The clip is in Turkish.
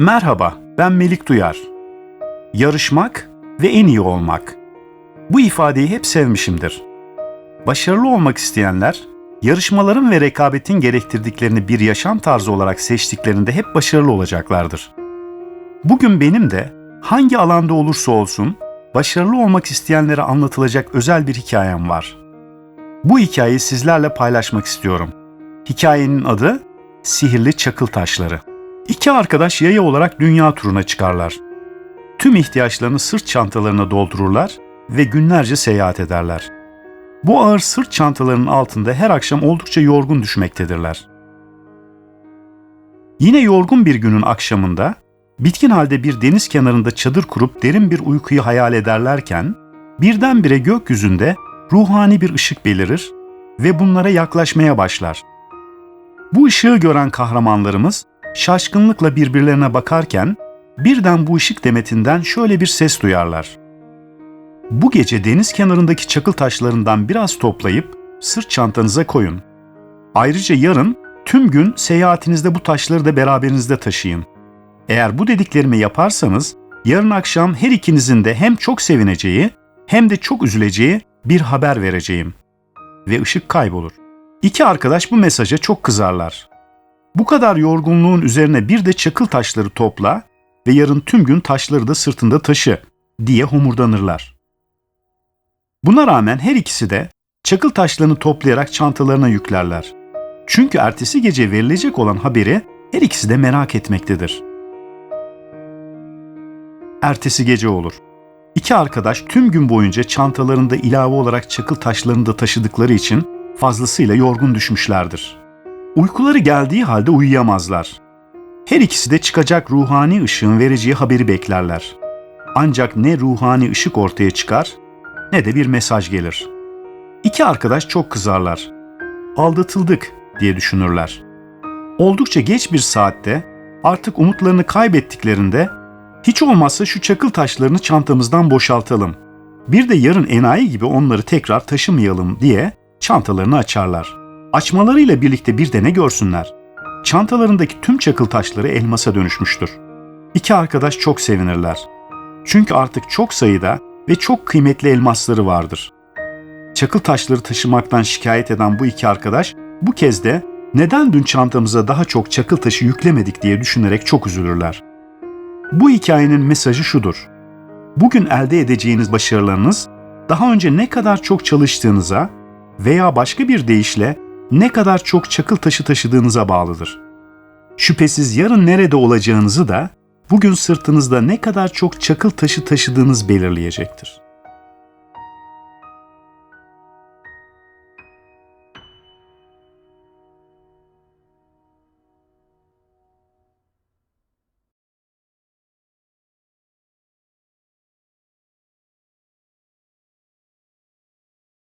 Merhaba, ben Melik Duyar. Yarışmak ve en iyi olmak. Bu ifadeyi hep sevmişimdir. Başarılı olmak isteyenler, yarışmaların ve rekabetin gerektirdiklerini bir yaşam tarzı olarak seçtiklerinde hep başarılı olacaklardır. Bugün benim de hangi alanda olursa olsun başarılı olmak isteyenlere anlatılacak özel bir hikayem var. Bu hikayeyi sizlerle paylaşmak istiyorum. Hikayenin adı Sihirli Çakıl Taşları. İki arkadaş yaya olarak dünya turuna çıkarlar. Tüm ihtiyaçlarını sırt çantalarına doldururlar ve günlerce seyahat ederler. Bu ağır sırt çantalarının altında her akşam oldukça yorgun düşmektedirler. Yine yorgun bir günün akşamında bitkin halde bir deniz kenarında çadır kurup derin bir uykuyu hayal ederlerken birdenbire gökyüzünde ruhani bir ışık belirir ve bunlara yaklaşmaya başlar. Bu ışığı gören kahramanlarımız şaşkınlıkla birbirlerine bakarken birden bu ışık demetinden şöyle bir ses duyarlar. Bu gece deniz kenarındaki çakıl taşlarından biraz toplayıp sırt çantanıza koyun. Ayrıca yarın tüm gün seyahatinizde bu taşları da beraberinizde taşıyın. Eğer bu dediklerimi yaparsanız yarın akşam her ikinizin de hem çok sevineceği hem de çok üzüleceği bir haber vereceğim. Ve ışık kaybolur. İki arkadaş bu mesaja çok kızarlar. Bu kadar yorgunluğun üzerine bir de çakıl taşları topla ve yarın tüm gün taşları da sırtında taşı diye homurdanırlar. Buna rağmen her ikisi de çakıl taşlarını toplayarak çantalarına yüklerler. Çünkü ertesi gece verilecek olan haberi her ikisi de merak etmektedir. Ertesi gece olur. İki arkadaş tüm gün boyunca çantalarında ilave olarak çakıl taşlarını da taşıdıkları için fazlasıyla yorgun düşmüşlerdir. Uykuları geldiği halde uyuyamazlar. Her ikisi de çıkacak ruhani ışığın vereceği haberi beklerler. Ancak ne ruhani ışık ortaya çıkar ne de bir mesaj gelir. İki arkadaş çok kızarlar. Aldatıldık diye düşünürler. Oldukça geç bir saatte artık umutlarını kaybettiklerinde hiç olmazsa şu çakıl taşlarını çantamızdan boşaltalım. Bir de yarın enayi gibi onları tekrar taşımayalım diye çantalarını açarlar. Açmalarıyla birlikte bir de ne görsünler? Çantalarındaki tüm çakıl taşları elmasa dönüşmüştür. İki arkadaş çok sevinirler. Çünkü artık çok sayıda ve çok kıymetli elmasları vardır. Çakıl taşları taşımaktan şikayet eden bu iki arkadaş bu kez de neden dün çantamıza daha çok çakıl taşı yüklemedik diye düşünerek çok üzülürler. Bu hikayenin mesajı şudur. Bugün elde edeceğiniz başarılarınız daha önce ne kadar çok çalıştığınıza veya başka bir deyişle ne kadar çok çakıl taşı taşıdığınıza bağlıdır. Şüphesiz yarın nerede olacağınızı da bugün sırtınızda ne kadar çok çakıl taşı taşıdığınız belirleyecektir.